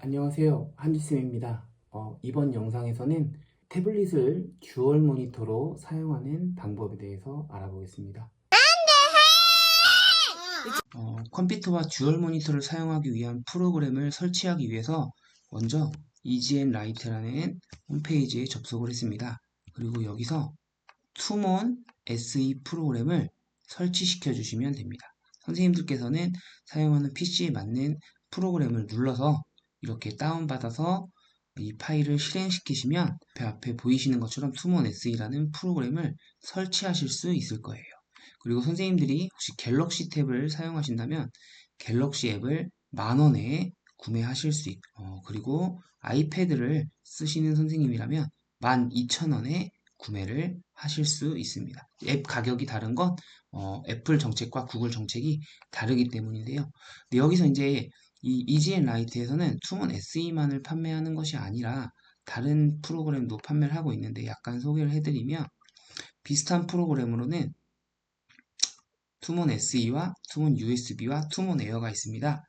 안녕하세요. 한지쌤입니다. 어, 이번 영상에서는 태블릿을 듀얼 모니터로 사용하는 방법에 대해서 알아보겠습니다. 어, 컴퓨터와 듀얼 모니터를 사용하기 위한 프로그램을 설치하기 위해서 먼저 EGN 라이트라는 홈페이지에 접속을 했습니다. 그리고 여기서 투몬 SE 프로그램을 설치시켜 주시면 됩니다. 선생님들께서는 사용하는 PC에 맞는 프로그램을 눌러서 이렇게 다운받아서 이 파일을 실행시키시면 배 앞에 보이시는 것처럼 투몬 SE라는 프로그램을 설치하실 수 있을 거예요. 그리고 선생님들이 혹시 갤럭시 탭을 사용하신다면 갤럭시 앱을 만 원에 구매하실 수 있고 어, 그리고 아이패드를 쓰시는 선생님이라면 만 이천 원에 구매를 하실 수 있습니다. 앱 가격이 다른 건 어, 애플 정책과 구글 정책이 다르기 때문인데요. 근데 여기서 이제 이 EGN 라이트에서는 투몬 SE만을 판매하는 것이 아니라 다른 프로그램도 판매를 하고 있는데 약간 소개를 해드리면 비슷한 프로그램으로는 투몬 SE와 투몬 USB와 투몬 에어가 있습니다.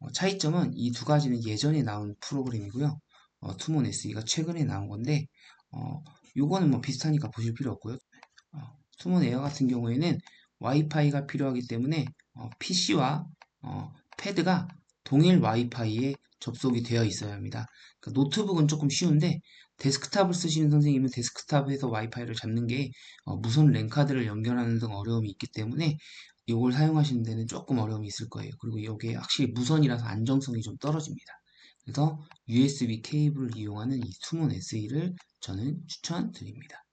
어, 차이점은 이 두 가지는 예전에 나온 프로그램이고요. 어, 투몬 SE가 최근에 나온 건데 어, 요거는 뭐 비슷하니까 보실 필요 없고요. 어, 투몬 에어 같은 경우에는 와이파이가 필요하기 때문에 PC와 패드가 동일 와이파이에 접속이 되어 있어야 합니다. 그러니까 노트북은 조금 쉬운데 데스크탑을 쓰시는 선생님은 데스크탑에서 와이파이를 잡는 게 어, 무선 랜카드를 연결하는 등 어려움이 있기 때문에 이걸 사용하시는 데는 조금 어려움이 있을 거예요. 그리고 이게 확실히 무선이라서 안정성이 좀 떨어집니다. 그래서 USB 케이블을 이용하는 이 투몬 SE를 저는 추천드립니다.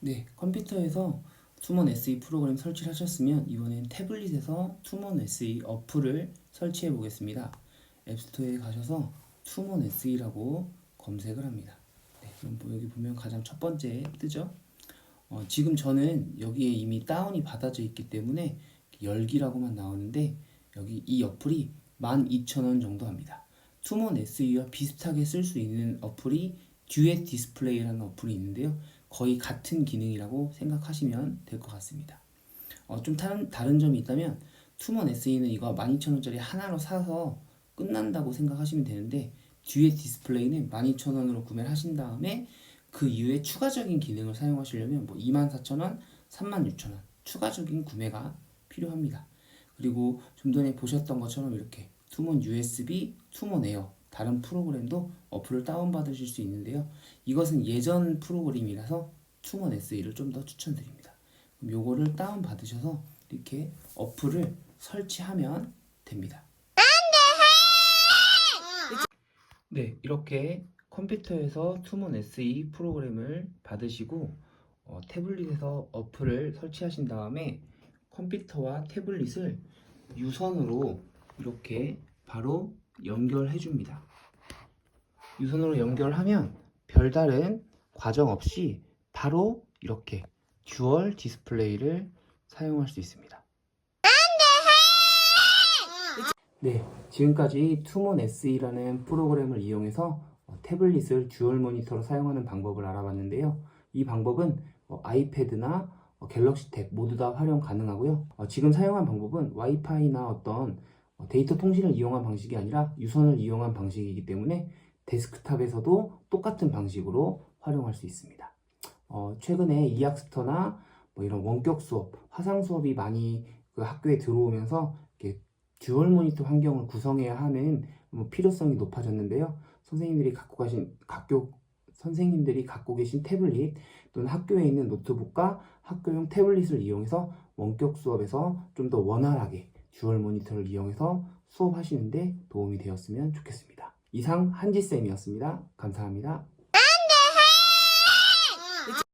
네, 컴퓨터에서 투몬 SE 프로그램 설치를 하셨으면 이번엔 태블릿에서 투몬 SE 어플을 설치해 보겠습니다. 앱스토어에 가셔서 투몬 SE라고 검색을 합니다. 네, 그럼 뭐 여기 보면 가장 첫 번째 뜨죠? 어, 지금 저는 여기에 이미 다운이 받아져 있기 때문에 열기라고만 나오는데 여기 이 어플이 12,000원 정도 합니다. 투몬 SE와 비슷하게 쓸 수 있는 어플이 듀엣 디스플레이라는 어플이 있는데요. 거의 같은 기능이라고 생각하시면 될 것 같습니다. 어, 좀 다른, 다른 점이 있다면 투몬 SE는 이거 12,000원짜리 하나로 사서 끝난다고 생각하시면 되는데 듀엣 디스플레이는 12,000원으로 구매를 하신 다음에 그 이후에 추가적인 기능을 사용하시려면 뭐 24,000원, 36,000원 추가적인 구매가 필요합니다. 그리고 좀 전에 보셨던 것처럼 이렇게 투몬 USB, 투몬 에어 다른 프로그램도 어플을 다운받으실 수 있는데요. 이것은 예전 프로그램이라서 투몬 SE를 좀 더 추천드립니다. 그럼 요거를 다운받으셔서 이렇게 어플을 설치하면 됩니다. 네, 이렇게 컴퓨터에서 투몬 SE 프로그램을 받으시고 어, 태블릿에서 어플을 설치하신 다음에 컴퓨터와 태블릿을 유선으로 이렇게 바로 연결해 줍니다. 유선으로 연결하면 별다른 과정 없이 바로 이렇게 듀얼 디스플레이를 사용할 수 있습니다. 네, 지금까지 투몬 SE라는 프로그램을 이용해서 어, 태블릿을 듀얼 모니터로 사용하는 방법을 알아봤는데요. 이 방법은 어, 아이패드나 어, 갤럭시 탭 모두 다 활용 가능하고요. 어, 지금 사용한 방법은 와이파이나 어떤 어, 데이터 통신을 이용한 방식이 아니라 유선을 이용한 방식이기 때문에 데스크탑에서도 똑같은 방식으로 활용할 수 있습니다. 어, 최근에 이학스터나 뭐 이런 원격 수업, 화상 수업이 많이 그 학교에 들어오면서 이렇게 듀얼 모니터 환경을 구성해야 하는 뭐 필요성이 높아졌는데요. 선생님들이 갖고 가신 학교 선생님들이 갖고 계신 태블릿 또는 학교에 있는 노트북과 학교용 태블릿을 이용해서 원격 수업에서 좀 더 원활하게 듀얼 모니터를 이용해서 수업하시는데 도움이 되었으면 좋겠습니다. 이상 한지쌤이었습니다. 감사합니다.